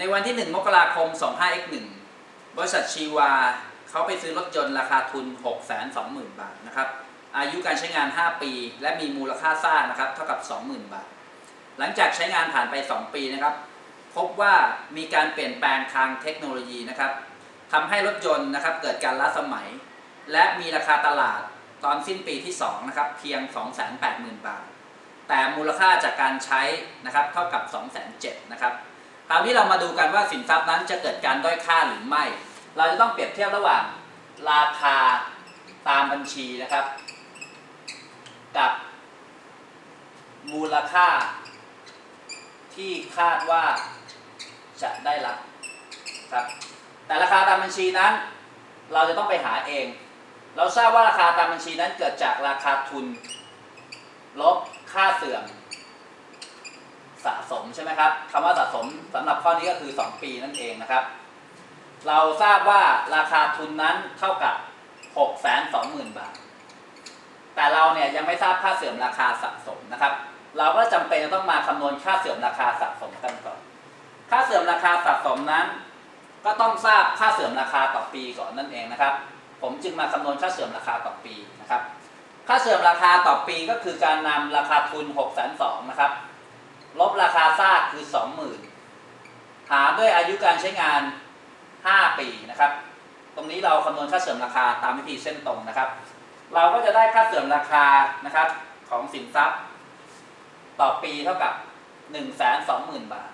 ในวันที่ 1 มกราคม 25x1 บริษัทชีวาเขาไปซื้อรถยนต์ราคาทุน 620,000 บาทนะครับ อายุการใช้งาน 5 ปี และมีมูลค่าสร้างนะครับ เท่ากับ 20,000 บาท หลังจากใช้งานผ่านไป 2 ปีนะครับ พบว่ามีการเปลี่ยนแปลงทางเทคโนโลยีนะครับทำให้รถยนต์นะครับเกิดการล้าสมัย และมีราคาตลาดตอนสิ้นปีที่ 2 นะครับ เพียง 280,000 บาท แต่มูลค่าจากการใช้นะครับ เท่ากับ 207,000นะครับ คราวนี้เรามาดูกันว่าสินทรัพย์นั้นจะเกิดการด้อยค่าหรือไม่ เราจะต้องเปรียบเทียบระหว่างราคาตามบัญชีนะครับ กับมูลค่า ที่คาดว่าจะได้รับครับ แต่ราคาตามบัญชีนั้น เราจะต้องไปหาเอง เราทราบว่าราคาตามบัญชีนั้นเกิดจากราคาทุน ลบค่าเสื่อม สะสมใช่ไหมครับคำว่าสะสมสำหรับข้อนี้ก็คือ 2 ปีนั่นเองนะครับ เราทราบว่าราคาทุนนั้นเท่ากับ 620,000 บาท แต่เราเนี่ยยังไม่ทราบค่าเสื่อมราคาสะสมนะครับ เราก็จำเป็นจะต้องมาคำนวณค่าเสื่อมราคาสะสมกันก่อน ค่าเสื่อมราคาสะสมนั้น ก็ต้องทราบค่าเสื่อมราคาต่อปีก่อนนั่นเองนะครับ ผมจึงมาคำนวณค่าเสื่อมราคาต่อปีนะครับ ค่าเสื่อมราคาต่อปีก็คือการนำราคาทุน 6 2 0 0 0นะครับ ลบราคาซากคือ20,000หารด้วยอายุการใช้งาน5ปีนะครับ ตรงนี้เราคำนวณค่าเสื่อมราคาตามวิธีเส้นตรงนะครับ เราก็จะได้ค่าเสื่อมราคานะครับของสินทรัพย์ ต่อปีเท่ากับ120,000บาท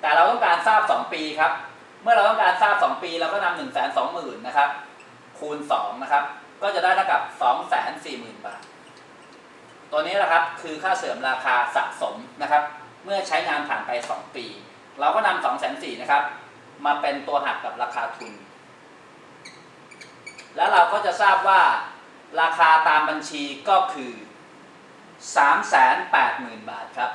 แต่เราต้องการทราบ2ปีครับ เมื่อเราต้องการทราบ2ปีเราก็นำ120,000นะครับ คูณ2นะครับ ก็จะได้เท่ากับ240,000บาท ตัวนี้นะครับคือค่าเสื่อมราคาสะสมนะครับ เมื่อใช้งานผ่านไป 2 ปี เราก็นำ2 4 0 0 0นะครับ มาเป็นตัวหักกับราคาทุน แล้วเราก็จะทราบว่าราคาตามบัญชีก็คือ 380,000 บาทครับ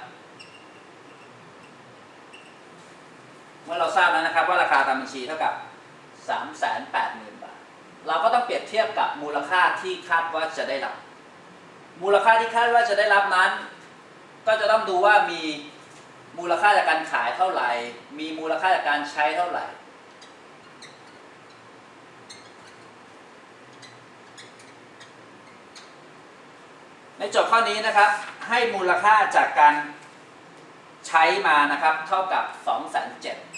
เมื่อเราทราบแล้วนะครับว่าราคาตามบัญชีเท่ากับ 380,000 บาท เราก็ต้องเปรียบเทียบกับมูลค่าที่คาดว่าจะได้รับ มูลค่าที่คาดว่าจะได้รับนั้น ก็จะต้องดูว่ามีมูลค่าจากการขายเท่าไหร่ มีมูลค่าจากการใช้เท่าไหร่ ในจทย์ข้อนี้นะครับ ให้มูลค่าจากการใช้มานะครับ เท่ากับ2 7 0 0 0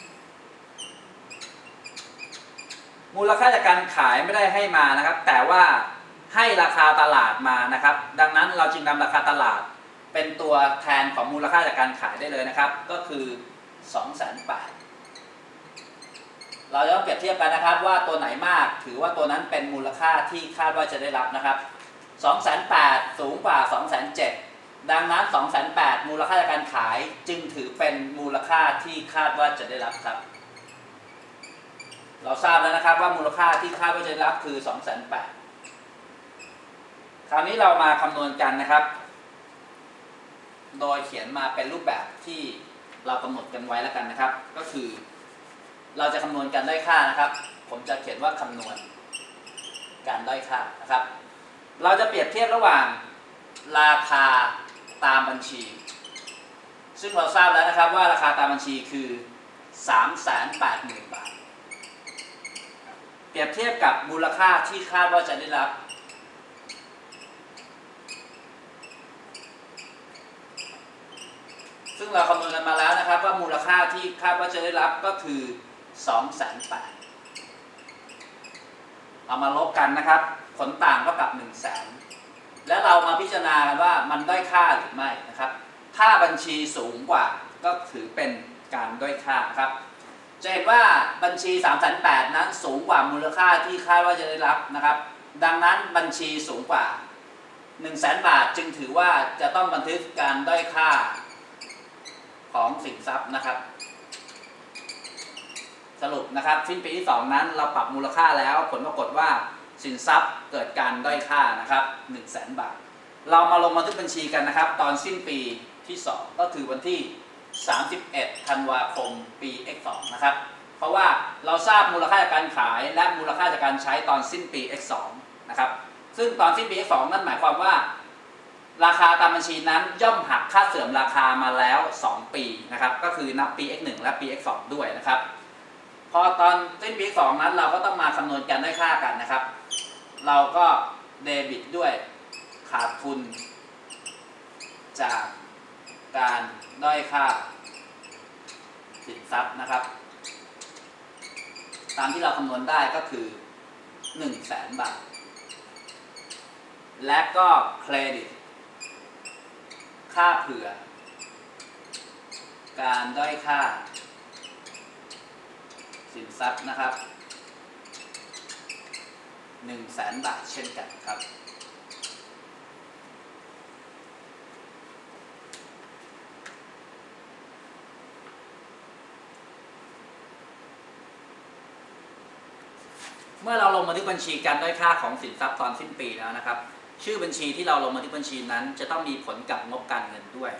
มูลค่าจากการขายไม่ได้ให้มานะครับ แต่ว่าให้ราคาตลาดมานะครับ จึงนำราคาตลาด เป็นตัวแทนของมูลค่าจากการขายได้เลยนะครับ ก็คือ2 8 0 0 0เราจะต้องเปรียบเทียบกันนะครับว่าตัวไหนมากถือว่าตัวนั้นเป็นมูลค่าที่คาดว่าจะได้รับนะครับ2 8 0 0สูงกว่า 2 7 0 0ดังนั้น 2 8 0 0มูลค่าจากการขายจึงถือเป็นมูลค่าที่คาดว่าจะได้รับครับ เราทราบแล้วนะครับว่ามูลค่าที่คาดว่าจะได้รับคือ 2 8 0 0 ราวนี้เรามาคำนวณกันนะครับ โดยเขียนมาเป็นรูปแบบที่เรากำหนดกันไว้แล้วกันนะครับ ก็คือ เราจะคำนวณการด้อยค่านะครับ ผมจะเขียนว่าคำนวณการด้อยค่านะครับ เราจะเปรียบเทียบระหว่างราคาตามบัญชี ซึ่งเราทราบแล้วนะครับว่าราคาตามบัญชีคือ 380,000 บาท เปรียบเทียบกับมูลค่าที่คาดว่าจะได้รับ ซึ่ง เราคำนวณกันมาแล้วนะครับ ว่ามูลค่าที่คาดว่าจะได้รับก็คือ2 8 0 0 0 0เอามาลบกันนะครับ ผลต่างเท่ากับ 1 0 0 0 0แสนและเรามาพิจารณากันว่ามันด้อยค่าหรือไม่นะครับ ถ้าบัญชีสูงกว่าก็ถือเป็นการด้อยค่าครับ จะเห็นว่าบัญชี3 8 0 0 0นั้นสูงกว่ามูลค่าที่คาดว่าจะได้รับนะครับ ดังนั้นบัญชีสูงกว่า 1 0 0 0 0แบาทจึงถือว่าจะต้องบันทึกการด้อยค่า ของสินทรัพย์นะครับ สรุปนะครับสิ้นปีที่2นั้นเราปรับมูลค่าแล้วผลปรากฏว่าสินทรัพย์เกิดการด้อยค่านะครับ1 0 0 0 0แบาท เรามาลงบันทึกบัญชีกันนะครับ ตอนสิ้นปีที่ 2 ก็คือวันที่ 31 ธันวาคม ปี X2 นะครับ เพราะว่าเราทราบมูลค่าจากการขายและมูลค่าจากการใช้ตอนสิ้นปี X2 นะครับ ซึ่งตอนสิ้นปี X2 นั่นหมายความว่า ราคาตามบัญชีนั้นย่อมหักค่าเสื่อมราคามาแล้ว 2 ปีนะครับก็คือนับปี x1 และปี x2 ด้วยนะครับ พอตอนสิ้นปี x2 นั้นเราก็ต้องมาคำนวณกันด้วยค่ากันนะครับ เราก็เดบิตด้วยขาดทุน จากการด้อยค่าสินทรัพย์นะครับ ตามที่เราคำนวณได้ก็คือ1 0 0 0 0แสนบาท และก็เครดิต ค่าเผื่อ การด้อยค่า สินทรัพย์นะครับ1 0 0 0 0แสนบาทเช่นกันครับ เมื่อเราลงบันทึกบัญชีการด้อยค่าของสินทรัพย์ตอนสิ้นปีแล้วนะครับ ชื่อบัญชีที่เราลงบันทึกบัญชีนั้น จะต้องมีผลกับงบการเงินด้วย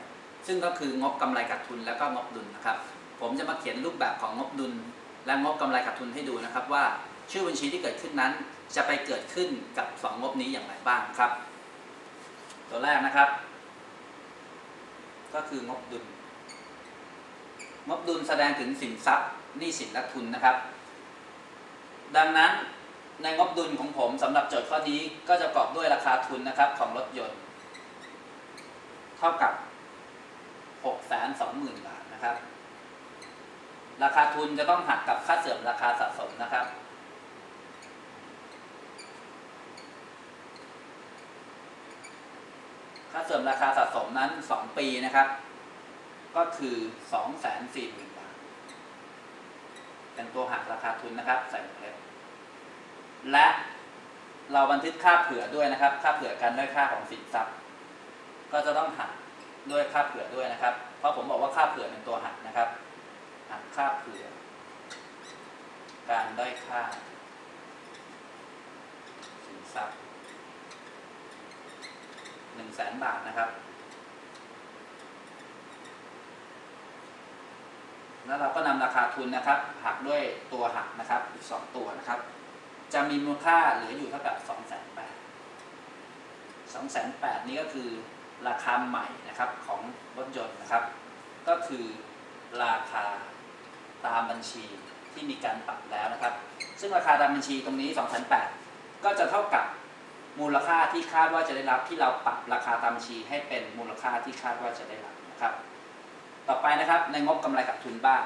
ซึ่งก็คืองบกำไรขาดทุนแล้วก็งบดุลนะครับ ผมจะมาเขียนรูปแบบของงบดุล และงบกำไรขาดทุนให้ดูนะครับว่าชื่อบัญชีที่เกิดขึ้นนั้น จะไปเกิดขึ้นกับสองงบนี้อย่างไรบ้างครับ ตัวแรกนะครับ ก็คืองบดุล งบดุลแสดงถึงสินทรัพย์หนี้สินและทุนนะครับ ดังนั้น ในงบดุลของผมสำหรับโจทย์ข้อนี้ก็จะประกอบด้วยราคาทุนนะครับของรถยนต์ เท่ากับ 620,000 บาทนะครับ ราคาทุนจะต้องหักกับค่าเสื่อมราคาสะสมนะครับ ค่าเสื่อมราคาสะสมนั้น 2 ปีนะครับ ก็คือ 240,000 บาท เป็นตัวหักราคาทุนนะครับ ใส่วงเล็บ และเราบันทึกค่าเผื่อด้วยนะครับ ค่าเผื่อกันด้วยค่าของสินทรัพย์ ก็จะต้องหักด้วยค่าเผื่อด้วยนะครับ เพราะผมบอกว่าค่าเผื่อเป็นตัวหักนะครับ หักค่าเผื่อ การด้อยค่า สินทรัพย์หนึ่งแสนบาทนะครับ แล้วเราก็นำราคาทุนนะครับ หักด้วยตัวหักนะครับอีกสองตัวนะครับ จะมีมูลค่าเหลืออยู่เท่ากับ2 8 0 0 0 0 2 8 0 0 0 นี้ก็คือราคาใหม่นะครับของรถยนต์นะครับ ก็คือราคาตามบัญชีที่มีการปรับแล้วนะครับ ซึ่งราคาตามบัญชีตรงนี้ 2 8 0 0 0 ก็จะเท่ากับมูลค่าที่คาดว่าจะได้รับที่เราปรับราคาตามบัญชีให้เป็นมูลค่าที่คาดว่าจะได้รับนะครับ ต่อไปนะครับในงบกำไรขาดทุนบ้าง